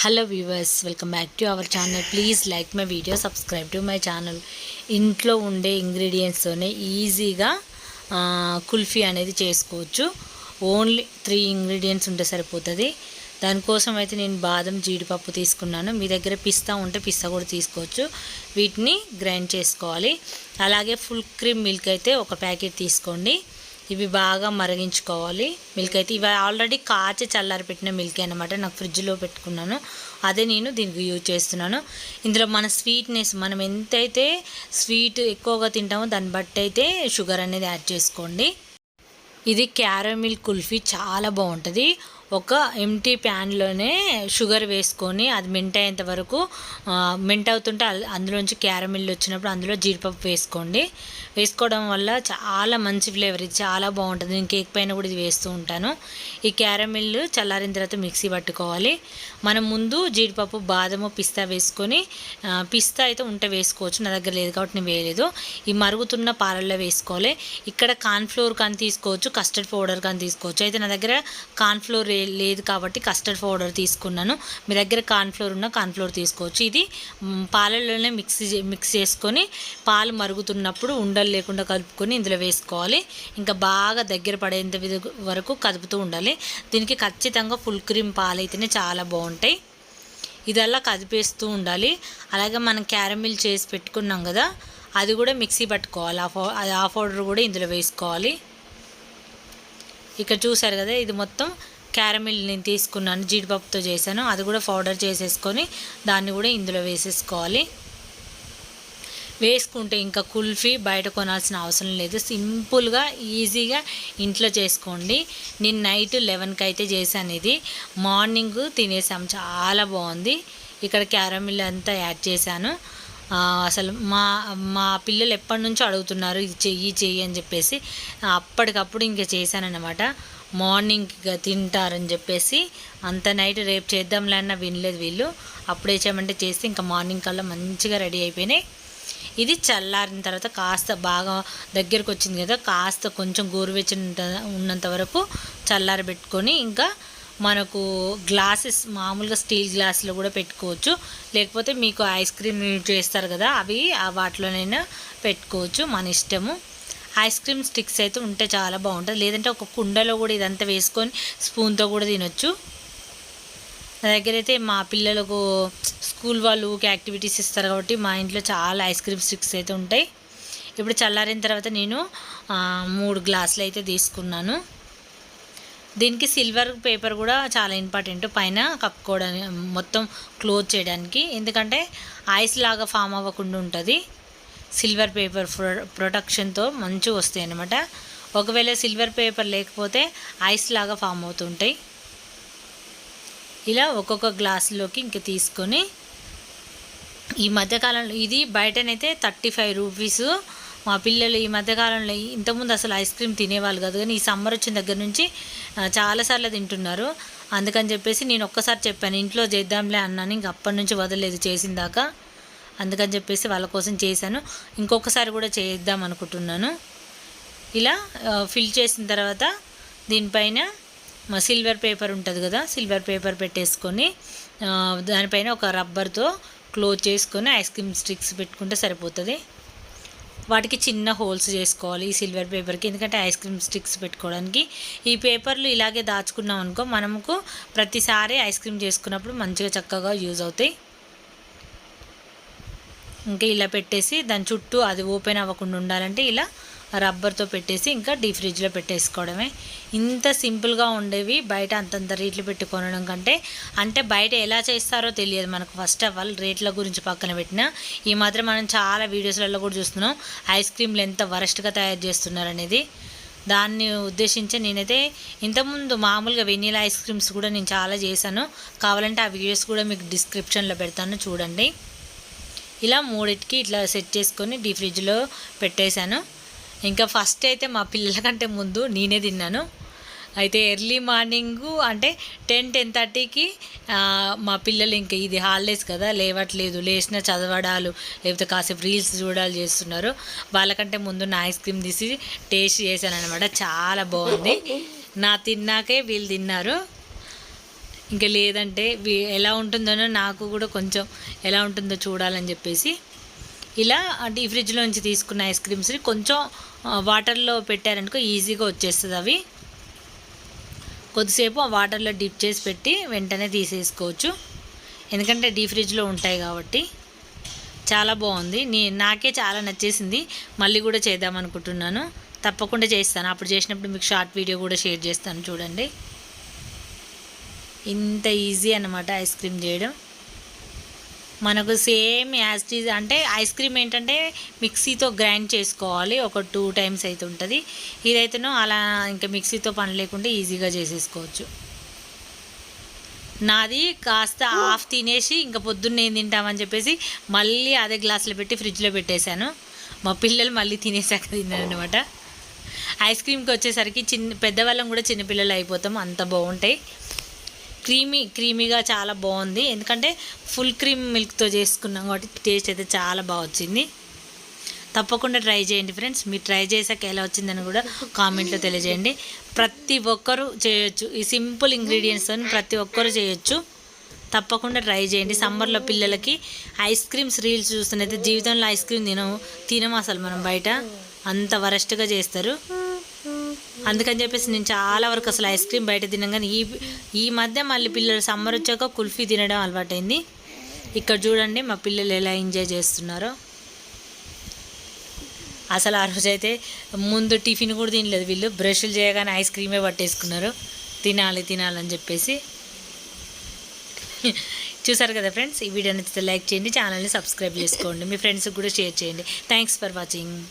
Hello viewers welcome back to our channel please like my video subscribe to my channel ఇంట్లో ఉండే ఇంగ్రీడియంట్స్తోనే ఈజీగా కుల్ఫీ అనేది చేసుకోవచ్చు. ఓన్లీ త్రీ ఇంగ్రీడియంట్స్ ఉంటే సరిపోతుంది. దానికోసం అయితే నేను బాదం జీడిపప్పు తీసుకున్నాను. మీ దగ్గర పిస్తా ఉంటే పిస్తా కూడా తీసుకోవచ్చు. వీటిని గ్రైండ్ చేసుకోవాలి. అలాగే ఫుల్ క్రీమ్ మిల్క్ అయితే ఒక ప్యాకెట్ తీసుకోండి. ఇవి బాగా మరిగించుకోవాలి. మిల్క్ అయితే ఇవి ఆల్రెడీ కాచి చల్లారి పెట్టిన మిల్క్ అనమాట నాకు ఫ్రిడ్జ్లో పెట్టుకున్నాను. అదే నేను దీనికి యూజ్ చేస్తున్నాను. ఇందులో మన స్వీట్నెస్ మనం ఎంతైతే స్వీట్ ఎక్కువగా తింటామో దాన్ని బట్టి అయితే షుగర్ అనేది యాడ్ చేసుకోండి. ఇది క్యారమిల్ కుల్ఫీ చాలా బాగుంటుంది. ఒక ఎంటీ ప్యాన్లోనే షుగర్ వేసుకొని అది మెంట్ అయ్యేంత వరకు మెంట్ అవుతుంటే అందులోంచి క్యారమిల్ వచ్చినప్పుడు అందులో జీడిపప్పు వేసుకోండి. వేసుకోవడం వల్ల చాలా మంచి ఫ్లేవర్ ఇది చాలా బాగుంటుంది. నేను కేక్ పైన కూడా ఇది వేస్తూ ఉంటాను. ఈ క్యారమిల్ చల్లారిన తర్వాత మిక్సీ పట్టుకోవాలి. మనం ముందు జీడిపప్పు బాదము పిస్తా వేసుకొని పిస్తా అయితే ఉంటే వేసుకోవచ్చు. నా దగ్గర లేదు కాబట్టి నేను వేయలేదు. ఈ మరుగుతున్న పాలల్లో వేసుకోవాలి. ఇక్కడ కార్న్ఫ్లోర్ కానీ తీసుకోవచ్చు కస్టర్డ్ పౌడర్ కానీ తీసుకోవచ్చు. అయితే నా దగ్గర కార్న్ఫ్లోర్ లేదు కాబట్టి కస్టర్డ్ పౌడర్ తీసుకున్నాను. మీ దగ్గర కార్న్ఫ్లోర్ ఉన్న కార్న్ఫ్లోర్ తీసుకోవచ్చు. ఇది పాలలోనే పాలల్లోనే మిక్స్ చే- మిక్స్ చేసుకొని పాలు మరుగుతున్నప్పుడు ఉండలు లేకుండా కలుపుకొని ఇందులో వేసుకోవాలి. ఇంకా బాగా దగ్గర పడేంత వరకు కదుపుతూ ఉండాలి. దీనికి ఖచ్చితంగా ఫుల్ క్రీమ్ పాలు అయితేనే చాలా బాగుంటాయి. ఇదల్లా కదిపేస్తూ ఉండాలి. అలాగే మనం క్యారమిల్ చేసి పెట్టుకున్నాం కదా అది కూడా మిక్సీ పట్టుకోవాలి. ఆ ఆ పౌడర్ కూడా ఇందులో వేసుకోవాలి. ఇక్కడ చూసారు కదా ఇది మొత్తం క్యారమిల్ నేను తీసుకున్నాను జీడిపప్పుతో చేశాను. అది కూడా పౌడర్ చేసేసుకొని దాన్ని కూడా ఇందులో వేసేసుకోవాలి. వేసుకుంటే ఇంకా కుల్ఫీ బయట కొనాల్సిన అవసరం లేదు. సింపుల్గా ఈజీగా ఇంట్లో చేసుకోండి. నేను నైట్ లెవెన్కి అయితే చేశాను ఇది. మార్నింగ్ తినేసాం చాలా బాగుంది. ఇక్కడ క్యారమిల్ అంతా యాడ్ చేశాను. అసలు మా మా పిల్లలు ఎప్పటి నుంచో అడుగుతున్నారు ఇది చెయ్యి చెయ్యి అని చెప్పేసి. అప్పటికప్పుడు ఇంకా చేశానన్నమాట. మార్నింగ్ తింటారని చెప్పేసి అంత నైట్ రేపు చేద్దాంలే అన్న వినలేదు వీళ్ళు. అప్పుడే చేయమంటే చేస్తే ఇంకా మార్నింగ్ కల్లా మంచిగా రెడీ అయిపోయినాయి. ఇది చల్లారిన తర్వాత కాస్త బాగా దగ్గరకు వచ్చింది కదా కాస్త కొంచెం గోరువెచ్చని ఉన్నంత వరకు చల్లారబెట్టుకొని ఇంకా మనకు గ్లాసెస్ మామూలుగా స్టీల్ గ్లాసులు కూడా పెట్టుకోవచ్చు. లేకపోతే మీకు ఐస్ క్రీమ్ యూజ్ చేస్తారు కదా అవి ఆ వాటిలోనైనా పెట్టుకోవచ్చు మన ఇష్టము. ఐస్ క్రీమ్ స్టిక్స్ అయితే ఉంటే చాలా బాగుంటుంది. లేదంటే ఒక కుండలో కూడా ఇదంతా వేసుకొని స్పూన్తో కూడా తినొచ్చు. నా దగ్గర అయితే మా పిల్లలకు స్కూల్ వాళ్ళు ఊకే యాక్టివిటీస్ ఇస్తారు కాబట్టి మా ఇంట్లో చాలా ఐస్ క్రీమ్ స్టిక్స్ అయితే ఉంటాయి. ఇప్పుడు చల్లారిన తర్వాత నేను మూడు గ్లాసులు అయితే తీసుకున్నాను. దీనికి సిల్వర్ పేపర్ కూడా చాలా ఇంపార్టెంట్. పైన కప్పుకోవడానికి మొత్తం క్లోజ్ చేయడానికి. ఎందుకంటే ఐస్ లాగా ఫామ్ అవ్వకుండా ఉంటుంది. సిల్వర్ పేపర్ ప్రొ ప్రొటెక్షన్తో మంచిగా వస్తాయి అన్నమాట. ఒకవేళ సిల్వర్ పేపర్ లేకపోతే ఐస్ లాగా ఫామ్ అవుతుంటాయి. ఇలా ఒక్కొక్క గ్లాసులోకి ఇంక తీసుకొని ఈ మధ్యకాలంలో ఇది బయటనైతే థర్టీ ఫైవ్ రూపీస్ మా పిల్లలు ఈ మధ్యకాలంలో ఇంతకుముందు అసలు ఐస్ క్రీమ్ తినేవాళ్ళు కాదు కానీ ఈ సమ్మర్ వచ్చిన దగ్గర నుంచి చాలాసార్లు తింటున్నారు. అందుకని చెప్పేసి నేను ఒక్కసారి చెప్పాను ఇంట్లో చేద్దాంలే అన్నాను ఇంక అప్పటి నుంచి వదలలేదు చేసిన దాకా అందుకని చెప్పేసి వాళ్ళ కోసం చేశాను. ఇంకొకసారి కూడా చేద్దాం అనుకుంటున్నాను. ఇలా ఫిల్ చేసిన తర్వాత దీనిపైన మా సిల్వర్ పేపర్ ఉంటుంది కదా సిల్వర్ పేపర్ పెట్టేసుకొని దానిపైన ఒక రబ్బర్తో క్లోజ్ చేసుకొని ఐస్ క్రీమ్ స్టిక్స్ పెట్టుకుంటే సరిపోతుంది. వాటికి చిన్న హోల్స్ చేసుకోవాలి ఈ సిల్వర్ పేపర్కి. ఎందుకంటే ఐస్ క్రీమ్ స్టిక్స్ పెట్టుకోవడానికి. ఈ పేపర్లు ఇలాగే దాచుకున్నాం అనుకో మనకు ప్రతిసారి ఐస్ క్రీమ్ చేసుకున్నప్పుడు మంచిగా చక్కగా యూజ్ అవుతాయి. ఇంకా ఇలా పెట్టేసి దాని చుట్టూ అది ఓపెన్ అవ్వకుండా ఉండాలంటే ఇలా రబ్బర్తో పెట్టేసి ఇంకా డీ ఫ్రిడ్జ్లో పెట్టేసుకోవడమే. ఇంత సింపుల్గా ఉండేవి బయట అంతంత రేట్లు పెట్టి కొనడం కంటే. అంటే బయట ఎలా చేస్తారో తెలియదు మనకు. ఫస్ట్ ఆఫ్ ఆల్ రేట్ల గురించి పక్కన పెట్టిన. ఈ మాత్రం మనం చాలా వీడియోస్లలో కూడా చూస్తున్నాం. ఐస్ క్రీమ్లు ఎంత వరస్ట్గా తయారు చేస్తున్నారు అనేది దాన్ని ఉద్దేశించి నేనైతే ఇంతకుముందు మామూలుగా వెనీలా ఐస్ క్రీమ్స్ కూడా నేను చాలా చేశాను. కావాలంటే ఆ వీడియోస్ కూడా మీకు డిస్క్రిప్షన్లో పెడతాను చూడండి. ఇలా మూడిటికి ఇట్లా సెట్ చేసుకొని డీ ఫ్రిడ్జ్లో పెట్టేశాను. ఇంకా ఫస్ట్ అయితే మా పిల్లల కంటే ముందు నేనే తిన్నాను. అయితే ఎర్లీ మార్నింగ్ అంటే టెన్ టెన్ థర్టీకి మా పిల్లలు ఇంకా ఇది హాలిడేస్ కదా లేవట్లేదు లేచిన చదవడాలు లేకపోతే కాసేపు రీల్స్ చూడాలి చేస్తున్నారు. వాళ్ళకంటే ముందు నా ఐస్ క్రీమ్ తీసి టేస్ట్ చేశాను అనమాట చాలా బాగుంది. నా తిన్నాకే వీళ్ళు తిన్నారు. ఇంకా లేదంటే ఎలా ఉంటుందోనో నాకు కూడా కొంచెం ఎలా ఉంటుందో చూడాలని చెప్పేసి ఇలా డీ ఫ్రిడ్జ్లో నుంచి తీసుకున్న ఐస్ క్రీమ్స్ని కొంచెం వాటర్లో పెట్టారనుకో ఈజీగా వచ్చేస్తుంది అవి. కొద్దిసేపు ఆ వాటర్లో డిప్ చేసి పెట్టి వెంటనే తీసేసుకోవచ్చు. ఎందుకంటే డీ ఫ్రిడ్జ్లో ఉంటాయి కాబట్టి. చాలా బాగుంది. నీ నాకే చాలా నచ్చేసింది. మళ్ళీ కూడా చేద్దాం అనుకుంటున్నాను. తప్పకుండా చేస్తాను. అప్పుడు చేసినప్పుడు మీకు షార్ట్ వీడియో కూడా షేర్ చేస్తాను చూడండి. ఇంత ఈజీ అన్నమాట ఐస్ క్రీమ్ చేయడం. మనకు సేమ్ యాస్టీజ్ అంటే ఐస్ క్రీమ్ ఏంటంటే మిక్సీతో గ్రైండ్ చేసుకోవాలి. ఒక టూ టైమ్స్ అయితే ఉంటుంది. ఇదైతేనో అలా ఇంకా మిక్సీతో పని లేకుండా ఈజీగా చేసేసుకోవచ్చు. నాది కాస్త హాఫ్ తినేసి ఇంకా పొద్దున్న ఏం తింటామని చెప్పేసి మళ్ళీ అదే గ్లాసులో పెట్టి ఫ్రిడ్జ్లో పెట్టేశాను. మా పిల్లలు మళ్ళీ తినేసాక తిన్నారనమాట ఐస్ క్రీమ్కి వచ్చేసరికి చిన్న పెద్దవాళ్ళం కూడా చిన్నపిల్లలు అయిపోతాం. అంత బాగుంటాయి. క్రీమీ క్రీమీగా చాలా బాగుంది. ఎందుకంటే ఫుల్ క్రీమ్ మిల్క్తో చేసుకున్నాం కాబట్టి టేస్ట్ అయితే చాలా బాగా వచ్చింది. తప్పకుండా ట్రై చేయండి ఫ్రెండ్స్. మీరు ట్రై చేశాక ఎలా వచ్చిందని కూడా కామెంట్లో తెలియజేయండి. ప్రతి ఒక్కరూ చేయొచ్చు. ఈ సింపుల్ ఇంగ్రీడియంట్స్తో ప్రతి ఒక్కరూ చేయొచ్చు. తప్పకుండా ట్రై చేయండి. సమ్మర్లో పిల్లలకి ఐస్ క్రీమ్స్ రీల్స్ చూస్తున్నైతే జీవితంలో ఐస్ క్రీమ్ తినము తినము అసలు మనం బయట. అంత వరస్ట్గా చేస్తారు. అందుకని చెప్పేసి నేను చాలా వరకు అసలు ఐస్ క్రీమ్ బయట తినగానే కానీ ఈ ఈ మధ్య మళ్ళీ పిల్లలు సమ్మర్ వచ్చాక కుల్ఫీ తినడం అలవాటైంది. ఇక్కడ చూడండి మా పిల్లలు ఎలా ఎంజాయ్ చేస్తున్నారో. అసలు ఆ రోజైతే ముందు టిఫిన్ కూడా తినలేదు వీళ్ళు బ్రష్లు చేయగానే ఐస్ క్రీమే పట్టేసుకున్నారు. తినాలి తినాలని చెప్పేసి. చూసారు కదా ఫ్రెండ్స్ ఈ వీడియో నచ్చితే లైక్ చేయండి ఛానల్ని సబ్స్క్రైబ్ చేసుకోండి మీ ఫ్రెండ్స్కి కూడా షేర్ చేయండి. Thanks for watching